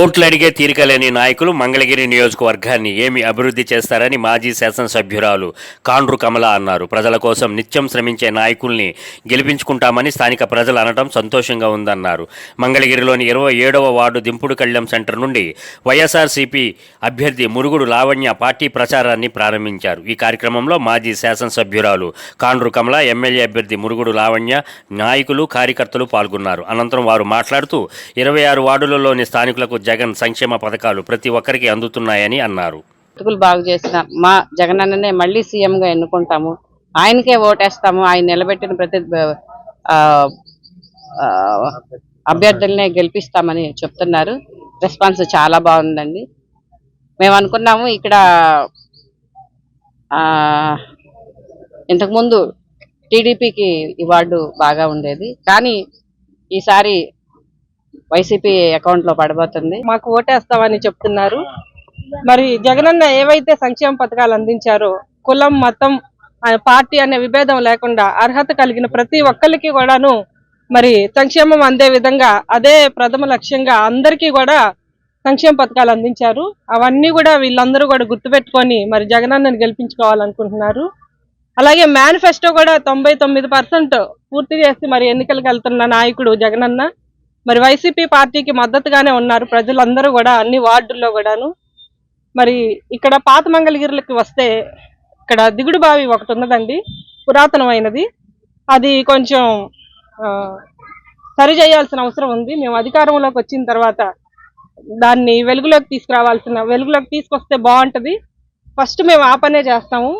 ఓట్లు అడిగే తీరికలేని నాయకులు మంగళగిరి నియోజకవర్గాన్ని ఏమి అభివృద్ధి చేస్తారని మాజీ శాసనసభ్యురాలు కాండ్రు కమల అన్నారు. ప్రజల కోసం నిత్యం శ్రమించే నాయకుల్ని గెలిపించుకుంటామని స్థానిక ప్రజలు అనడం సంతోషంగా ఉందన్నారు. మంగళగిరిలోని ఇరవై ఏడవ వార్డు దింపుడు కళ్యాం సెంటర్ నుండి వైఎస్ఆర్సీపీ అభ్యర్థి మురుగుడు లావణ్య పార్టీ ప్రచారాన్ని ప్రారంభించారు. ఈ కార్యక్రమంలో మాజీ శాసనసభ్యురాలు కాండ్రు కమల ఎమ్మెల్యే అభ్యర్థి మురుగుడు లావణ్య నాయకులు కార్యకర్తలు పాల్గొన్నారు. అనంతరం వారు మాట్లాడుతూ ఇరవై ఆరు వార్డులలోని స్థానికులకు జగన్ సంక్షేమ పథకాలు ప్రతి ఒక్కరికి అందుతున్నాయని అన్నారు. బతుకులు బాగు చేసిన మా జగన్ అన్ననే మళ్ళీ సీఎం గా ఎన్నుకుంటాము. ఆయనకే ఓటేస్తాము. ఆయన నిలబెట్టిన ప్రతి అభ్యర్థులనే గెలిపిస్తామని చెప్తున్నారు. రెస్పాన్స్ చాలా బాగుందండి. మేము అనుకున్నాము ఇక్కడ ఇంతకుముందు టీడీపీకి ఈ వార్డు బాగా ఉండేది. కానీ ఈసారి వైసీపీ అకౌంట్లో పడబోతుంది. మాకు ఓటేస్తామని చెప్తున్నారు. మరి జగనన్న ఏవైతే సంక్షేమ పథకాలు అందించారో కులం మతం పార్టీ అనే విభేదం లేకుండా అర్హత కలిగిన ప్రతి ఒక్కరికి కూడాను మరి సంక్షేమం అందే విధంగా అదే ప్రథమ లక్ష్యంగా అందరికీ కూడా సంక్షేమ పథకాలు అందించారు. అవన్నీ కూడా వీళ్ళందరూ కూడా గుర్తుపెట్టుకొని మరి జగనన్నని గెలిపించుకోవాలనుకుంటున్నారు. అలాగే మేనిఫెస్టో కూడా తొంభై తొమ్మిది పర్సెంట్ పూర్తి చేసి మరి ఎన్నికలకు వెళ్తున్న నాయకుడు జగనన్న. మరి వైసీపీ పార్టీకి మద్దతుగానే ఉన్నారు ప్రజలందరూ కూడా అన్ని వార్డుల్లో కూడాను. మరి ఇక్కడ పాత మంగళగిరిలకి వస్తే ఇక్కడ దిగుడు బావి ఒకటి ఉన్నదండి పురాతనమైనది. అది కొంచెం ఆ, సరి చేయాల్సిన అవసరం ఉంది. మేము అధికారంలోకి వచ్చిన తర్వాత దాన్ని వెలుగులోకి తీసుకురావాల్సిన వెలుగులోకి తీసుకొస్తే బాగుంటది. ఫస్ట్ మేము ఆ పనే చేస్తాము.